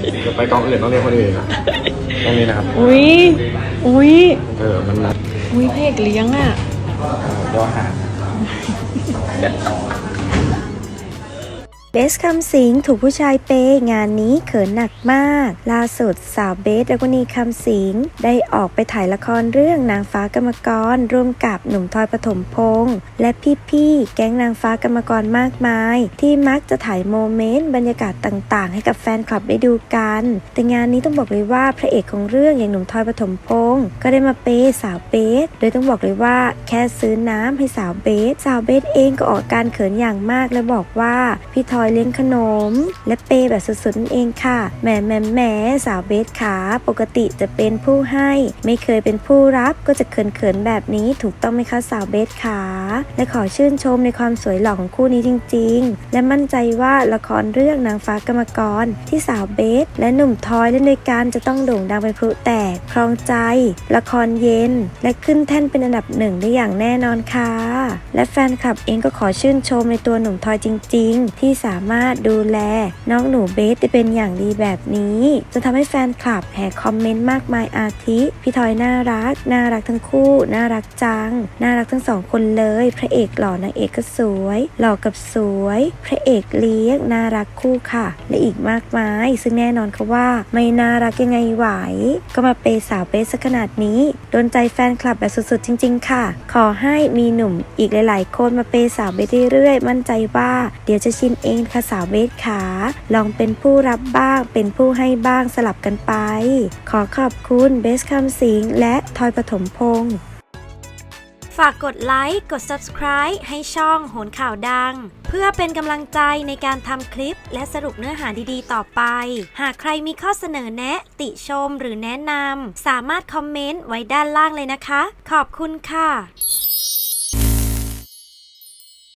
เดี๋ยวไปกองอื่นต้องเรียกคนอื่นนะตรงนี้นะครับ อุ้ยอุ้ยเออ มันนัดอุ้ยเพกเลี้ยงอะเดี๋ยวหา เบสคำสิงถูกผู้ชายเปย์งานนี้เขินหนักมาก ล่าสุดสาวเบสและก็นีคำสิงได้ออกไปถ่ายละครเรื่องนางฟ้ากรรมกร ร่วมกับหนุ่มทอยปฐมพงษ์และพี่ๆแก๊งนางฟ้ากรรมกรมากมาย ที่มักจะถ่ายโมเมนต์บรรยากาศต่างๆ ให้กับแฟนคลับได้ดูกัน แต่งานนี้ต้องบอกเลยว่าพระเอกของเรื่องอย่างหนุ่มทอยปฐมพงษ์ก็ได้มาเปย์สาวเบสโดยต้องบอกเลยว่าแค่ซื้อน้ำให้สาวเบสสาวเบสเองก็ออกอาการเขินอย่างมากและบอกว่าพี่ทอยอยเลี้ยงขนม และเปย์แบบสุดๆนั่นเองค่ะแหมแหมแหมสาวเบสขาปกติจะเป็นผู้ให้ ไม่เคยเป็นผู้รับก็จะเขินๆแบบนี้ถูกต้องไหมคะสาวเบสขาและขอชื่นชมในความสวยหล่อของคู่นี้จริง ๆ และมั่นใจว่าละครเรื่องนางฟ้ากรรมกร ที่สาวเบส และหนุ่มทอยเล่นด้วยกันจะต้องโด่งดังเป็นพลุแตกครองใจ ละครเย็น และขึ้นแท่นเป็นอันดับหนึ่งได้อย่างแน่นอนค่ะ และแฟนคลับเองก็ขอชื่นชมในตัวหนุ่มทอยจริง ๆ ที่สามารถดูแลน้องหนูเบสได้เป็นอย่างดีแบบนี้จนทำให้แฟนคลับแห่คอมเมนต์มากมายอาทิ พี่ทอยน่ารัก น่ารักทั้งคู่ น่ารักจัง น่ารักทั้งสองคนเลย พระเอกหล่อนางเอกก็สวย หล่อกับสวย พระเอกเลี้ยงน่ารักคู่ค่ะ และอีกมากมาย ซึ่งแน่นอนค่ะว่า ไม่น่ารักยังไงไหว ก็มาเปสาวเบสขนาดนี้โดนใจแฟนคลับแบบสุดๆจริง ๆ ค่ะ ขอให้มีหนุ่มอีกหลาย ๆ คนมาเปย์สาวเบสเรื่อยๆ มั่นใจว่าเดี๋ยวจะชินเองค่ะสาวเบสขาลองเป็นผู้รับบ้าง เป็นผู้ให้บ้างสลับกันไป ขอขอบคุณเบสคำสิงและทอยปฐมพงษ์ฝากกดไลค์ กด subscribe ให้ช่องโหนข่าวดัง เพื่อเป็นกำลังใจในการทำคลิปและสรุปเนื้อหาดีๆ ต่อไป หากใครมีข้อเสนอแนะ ติชมหรือแนะนำ สามารถคอมเมนต์ไว้ด้านล่างเลยนะคะ ขอบคุณค่ะ